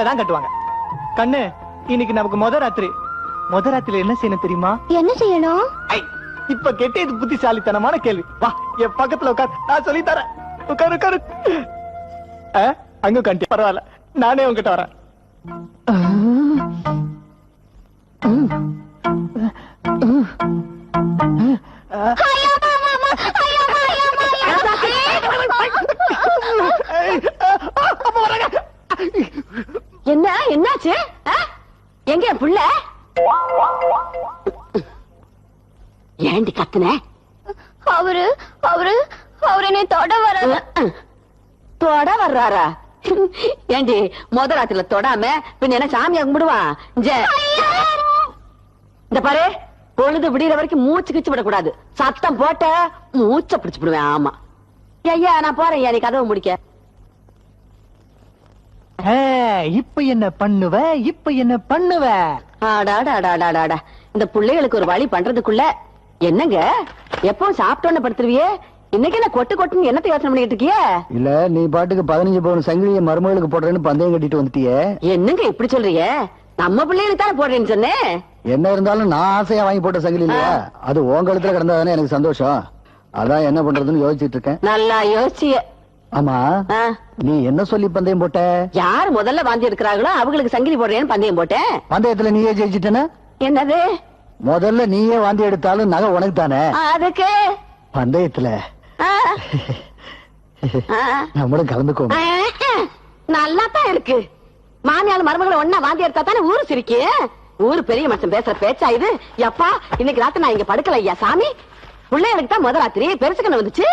தான் கட்டுவாங்க கண்ணு இன்னைக்கு நமக்கு முத ராத்திரி முத ராத்திரில என்ன செய்யணும் தெரியுமா என்ன செய்யணும் இப்ப கெட்டது புத்திசாலித்தனமான கேள்வி வா என் பக்கத்துல உட்கார் நான் சொல்லி தரேன் உட்காரு உட்காரு அங்க கண்டி பரவாயில்ல நானே உங்ககிட்ட வரேன் என்ன ஆ? எங்க என் புள்ள? ஏண்டி கத்துன? அவரு அவரு அவரு என்னை தொட வர தொட வர்றாரா? ஏண்டி முத ராத்திரில தொடாம பின்ன என்ன சாமியா கும்பிடுவான். இந்த பாரு பொழுது விடியற வரைக்கும் மூச்சு கிச்சு விடக்கூடாது. சத்தம் போட்ட மூச்ச பிடிச்சு விடுவேன் ஆமா. ஐயா நான் போறேன் ஐயா நீ கதவை முடிக்க. இப்ப என்ன பண்ணுவ? இப்ப என்ன பண்ணுவ? ஆடாடாடாடாடாடா இந்த பிள்ளைகளுக்கு ஒரு வழி பண்றதுக்குள்ள என்னங்க? எப்பவும் சாப்பிட்டோன்னு படுத்துருவியே? இன்னைக்கு என்ன கொட்டு கொட்டுன்னு என்னத்தை யோசனை பண்ணிட்டு இருக்கிய? இல்ல நீ பாட்டுக்கு பதினஞ்சு பவுன் சங்கிலிய மருமகளுக்கு போடுறேன்னு பந்தயம் கட்டிட்டு வந்துட்டியே. என்னங்க இப்படி சொல்றீங்க? நம்ம பிள்ளைகளுக்கு தானே போடுறேன்னு சொன்னேன். என்ன இருந்தாலும் நான் ஆசையா வாங்கி போட்ட சங்கிலி இல்லையா? அது உன் கழுத்துல கிடந்தாதானே எனக்கு சந்தோஷம். அதான் என்ன பண்றதுன்னு யோசிச்சுட்டு இருக்கேன். நல்லா யோசிச்சிய. ஆமா. நீ என்ன சொல்லி பந்தயம் போட்ட? யார் முதல்ல வாந்தி எடுக்கிறாங்களோ அவங்களுக்கு சங்கிலி போடுறேன்னு பந்தயம் போட்டேன். பந்தயத்துல நீயே ஜெயிச்சிட்டன? என்னது? முதல்ல நீயே வாந்தி எடுத்தாலும் நகை உனக்கு தானே? அதுக்கு. பந்தயத்துல. நம்மளும் கலந்துக்கோ நல்லா தான் இருக்கு. மாமியார் மருமகளை ஒன்னா வாந்தி எடுத்தா தானே ஊரு சிரிக்கு? ஊரு பெரிய மனுஷன் பேசுற பேச்சா இது? எப்பா இன்னைக்கு ராத்திரி நான் இங்க படுக்கல ஐயா சாமி பிள்ளைகளுக்கு தான் முதல் ராத்திரி. பெருசுக்கண்ணு வந்துச்சு?